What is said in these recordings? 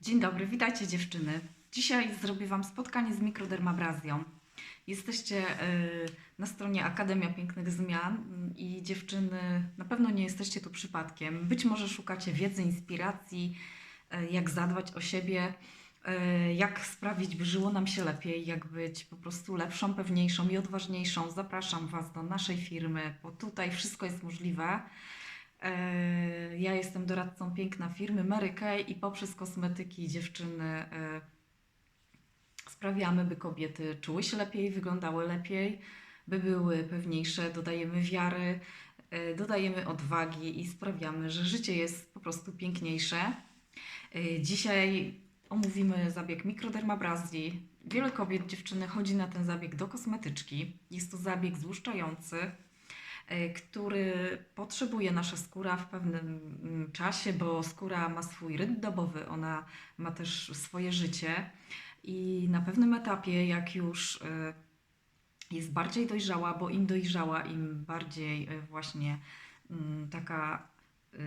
Dzień dobry, witajcie dziewczyny. Dzisiaj zrobię Wam spotkanie z mikrodermabrazją. Jesteście y, na stronie Akademia Pięknych Zmian i dziewczyny na pewno nie jesteście tu przypadkiem. Być może szukacie wiedzy, inspiracji, y, jak zadbać o siebie, y, jak sprawić, by żyło nam się lepiej, jak być po prostu lepszą, pewniejszą i odważniejszą. Zapraszam Was do naszej firmy, bo tutaj wszystko jest możliwe. E, Ja jestem doradcą piękna firmy Mary Kay i poprzez kosmetyki dziewczyny e, sprawiamy, by kobiety czuły się lepiej, wyglądały lepiej, by były pewniejsze, dodajemy wiary, e, dodajemy odwagi i sprawiamy, że życie jest po prostu piękniejsze. Dzisiaj omówimy zabieg mikrodermabrazji. Wiele kobiet, dziewczyny chodzi na ten zabieg do kosmetyczki. Jest to zabieg złuszczający który potrzebuje nasza skóra w pewnym mm, czasie, bo skóra ma swój rytm dobowy, ona ma też swoje życie i na pewnym etapie, jak już e, jest bardziej dojrzała, bo im dojrzała, im bardziej e, właśnie mm, taka e,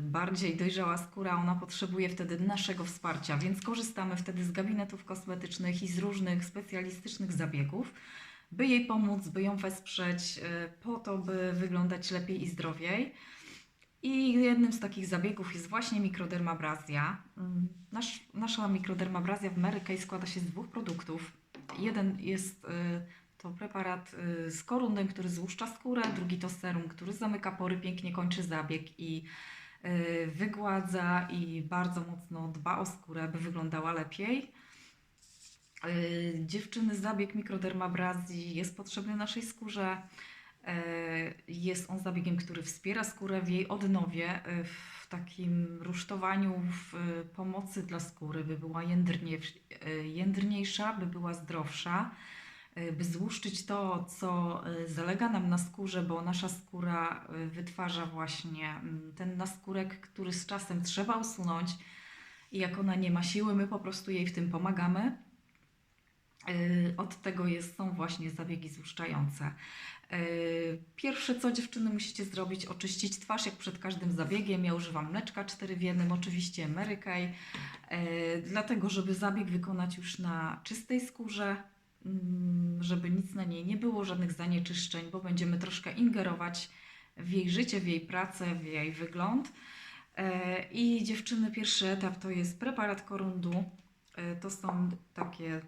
bardziej dojrzała skóra, ona potrzebuje wtedy naszego wsparcia, więc korzystamy wtedy z gabinetów kosmetycznych i z różnych specjalistycznych zabiegów by jej pomóc, by ją wesprzeć, e, po to, by wyglądać lepiej i zdrowiej. I jednym z takich zabiegów jest właśnie mikrodermabrazja. Mm, Nasz, nasza mikrodermabrazja w Mary Kay składa się z dwóch produktów. Jeden jest e, to preparat e, z korundem, który złuszcza skórę, drugi to serum, który zamyka pory, pięknie kończy zabieg i wygładza i bardzo mocno dba o skórę, by wyglądała lepiej. Yy, Dziewczyny, zabieg mikrodermabrazji jest potrzebny naszej skórze. Yy, Jest on zabiegiem, który wspiera skórę w jej odnowie, yy, w takim rusztowaniu, w pomocy dla skóry, by była jędrnie, jędrniejsza, by była zdrowsza, by złuszczyć to, co zalega nam na skórze, bo nasza skóra wytwarza właśnie ten naskórek, który z czasem trzeba usunąć. I jak ona nie ma siły, my po prostu jej w tym pomagamy. Yy, Od tego jest, są właśnie zabiegi złuszczające. Yy, Pierwsze co dziewczyny musicie zrobić, oczyścić twarz jak przed każdym zabiegiem. Ja używam mleczka 4 w jednym, oczywiście Mary Kay, yy, dlatego żeby zabieg wykonać już na czystej skórze, mm, żeby nic na niej nie było, żadnych zanieczyszczeń, bo będziemy troszkę ingerować w jej życie, w jej pracę, w jej wygląd. I dziewczyny, pierwszy etap to jest preparat korundu. To są takie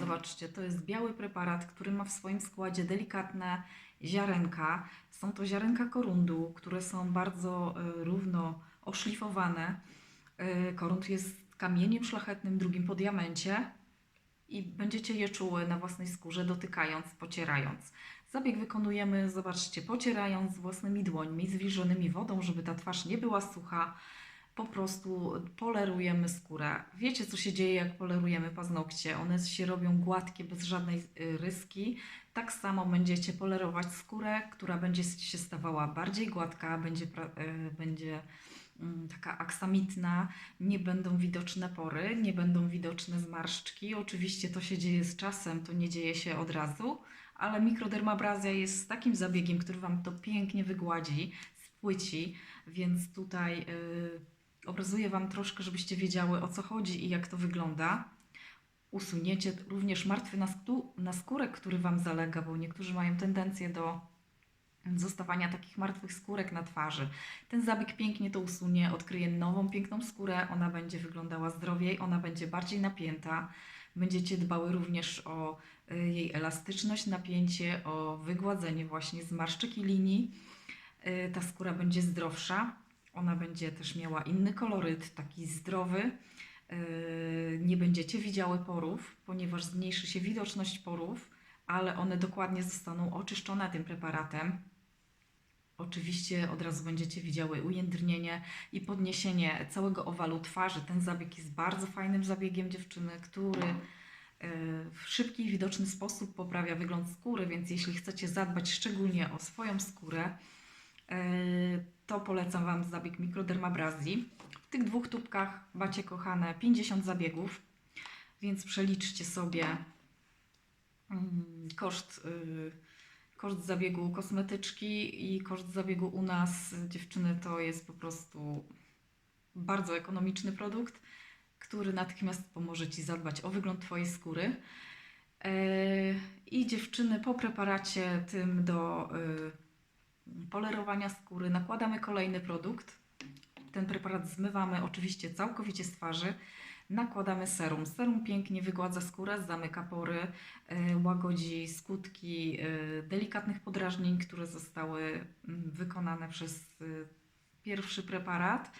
Zobaczcie, to jest biały preparat, który ma w swoim składzie delikatne ziarenka. Są to ziarenka korundu, które są bardzo e, równo oszlifowane. E, Korund jest kamieniem szlachetnym, drugim po diamencie i będziecie je czuły na własnej skórze, dotykając, pocierając. Zabieg wykonujemy, zobaczcie, pocierając własnymi dłońmi, zwilżonymi wodą, żeby ta twarz nie była sucha po prostu polerujemy skórę. Wiecie, co się dzieje, jak polerujemy paznokcie? One się robią gładkie, bez żadnej y, ryski. Tak samo będziecie polerować skórę, która będzie się stawała bardziej gładka, będzie, y, będzie mm, taka aksamitna, nie będą widoczne pory, nie będą widoczne zmarszczki. Oczywiście to się dzieje z czasem, to nie dzieje się od razu, ale mikrodermabrazja jest takim zabiegiem, który Wam to pięknie wygładzi, spłyci, więc tutaj y, obrazuję Wam troszkę, żebyście wiedziały o co chodzi i jak to wygląda. Usuniecie również martwy naskó- naskórek, który Wam zalega, bo niektórzy mają tendencję do zostawania takich martwych skórek na twarzy. Ten zabieg pięknie to usunie, odkryje nową, piękną skórę, ona będzie wyglądała zdrowiej, ona będzie bardziej napięta. Będziecie dbały również o y, jej elastyczność, napięcie, o wygładzenie właśnie zmarszczek i linii. Y, Ta skóra będzie zdrowsza, ona będzie też miała inny koloryt, taki zdrowy. Yy, Nie będziecie widziały porów, ponieważ zmniejszy się widoczność porów, ale one dokładnie zostaną oczyszczone tym preparatem. Oczywiście od razu będziecie widziały ujędrnienie i podniesienie całego owalu twarzy. Ten zabieg jest bardzo fajnym zabiegiem dziewczyny, który yy, w szybki i widoczny sposób poprawia wygląd skóry, więc jeśli chcecie zadbać szczególnie o swoją skórę, to polecam Wam zabieg mikrodermabrazji. W tych dwóch tubkach macie, kochane, 50 zabiegów, więc przeliczcie sobie mm, koszt, y, koszt zabiegu kosmetyczki i koszt zabiegu u nas. Dziewczyny, to jest po prostu bardzo ekonomiczny produkt, który natychmiast pomoże Ci zadbać o wygląd Twojej skóry. E, I dziewczyny po preparacie tym do y, polerowania skóry nakładamy kolejny produkt. Ten preparat zmywamy oczywiście całkowicie z twarzy. Nakładamy serum. Serum pięknie wygładza skórę, zamyka pory, y, łagodzi skutki y, delikatnych podrażnień, które zostały mm, wykonane przez y, pierwszy preparat.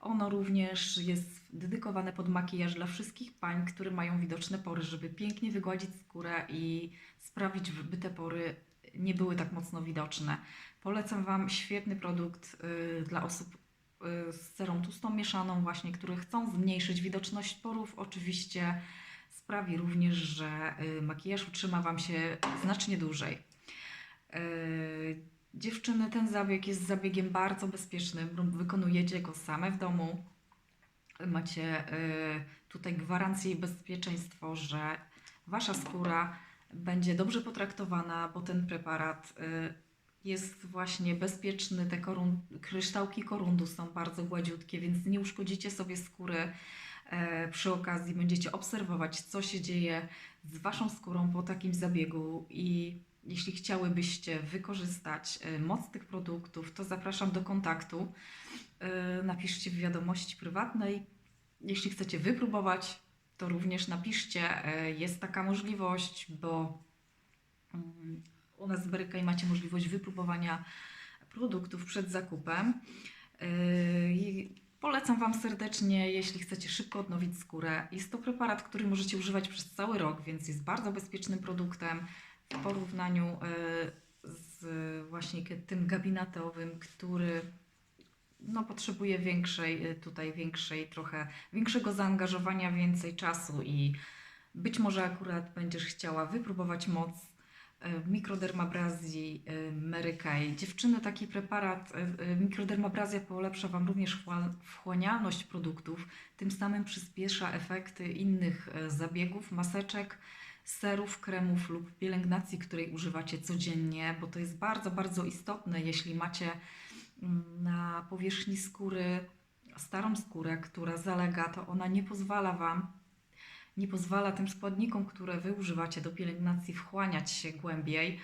Ono również jest dedykowane pod makijaż dla wszystkich pań, które mają widoczne pory, żeby pięknie wygładzić skórę i sprawić, by te pory nie były tak mocno widoczne. Polecam Wam świetny produkt y, dla osób y, z cerą tłustą mieszaną właśnie, które chcą zmniejszyć widoczność porów. Oczywiście sprawi również, że y, makijaż utrzyma Wam się znacznie dłużej. Dziewczyny, ten zabieg jest zabiegiem bardzo bezpiecznym. Wykonujecie go same w domu. Macie tutaj gwarancję i bezpieczeństwo, że Wasza skóra będzie dobrze potraktowana, bo ten preparat y, jest właśnie bezpieczny. Te korun, kryształki korundu są bardzo gładziutkie, więc nie uszkodzicie sobie skóry. E, Przy okazji będziecie obserwować, co się dzieje z Waszą skórą po takim zabiegu i jeśli chciałybyście wykorzystać e, moc tych produktów, to zapraszam do kontaktu. E, Napiszcie w wiadomości prywatnej. Jeśli chcecie wypróbować, to również napiszcie. E, Jest taka możliwość, bo mm, u nas w Berykaj macie możliwość wypróbowania produktów przed zakupem. E, i Polecam Wam serdecznie, jeśli chcecie szybko odnowić skórę. Jest to preparat, który możecie używać przez cały rok, więc jest bardzo bezpiecznym produktem w porównaniu e, z właśnie tym gabinetowym, który no, potrzebuje większej, e, tutaj większej trochę, większego zaangażowania, więcej czasu i być może akurat będziesz chciała wypróbować moc e, mikrodermabrazji Mary Kay. Dziewczyny, taki preparat mikrodermabrazja polepsza Wam również wchła- wchłanialność produktów, tym samym przyspiesza efekty innych zabiegów, maseczek, serów, kremów lub pielęgnacji, której używacie codziennie, bo to jest bardzo, bardzo istotne, jeśli macie na powierzchni skóry starą skórę, która zalega, to ona nie pozwala Wam, nie pozwala tym składnikom, które Wy używacie do pielęgnacji, wchłaniać się głębiej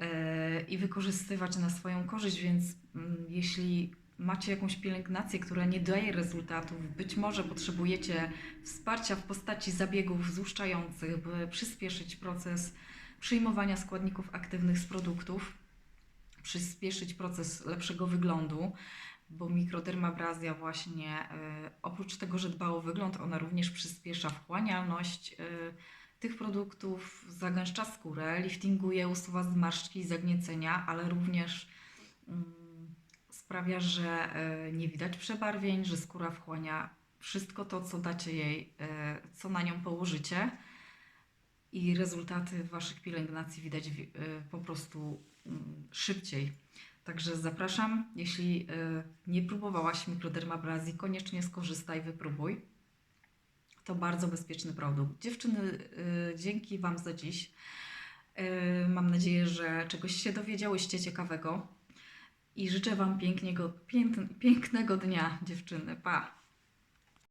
e, i wykorzystywać na swoją korzyść, więc mm, jeśli macie jakąś pielęgnację, która nie daje rezultatów, być może potrzebujecie wsparcia w postaci zabiegów złuszczających, by przyspieszyć proces przyjmowania składników aktywnych z produktów, przyspieszyć proces lepszego wyglądu, bo mikrodermabrazja właśnie y, oprócz tego, że dba o wygląd, ona również przyspiesza wchłanialność y, tych produktów, zagęszcza skórę, liftinguje, usuwa zmarszczki i zagniecenia, ale również mm, sprawia, że y, nie widać przebarwień, że skóra wchłania wszystko to, co dacie jej, co na nią położycie. I rezultaty Waszych pielęgnacji widać wi- po prostu szybciej. Także zapraszam, jeśli y, nie próbowałaś mikrodermabrazji, koniecznie skorzystaj, wypróbuj. To bardzo bezpieczny produkt. Dziewczyny, y, dzięki Wam za dziś. Y, Mam nadzieję, że czegoś się dowiedziałyście ciekawego i życzę Wam pięknego, pięknego dnia, dziewczyny. Pa!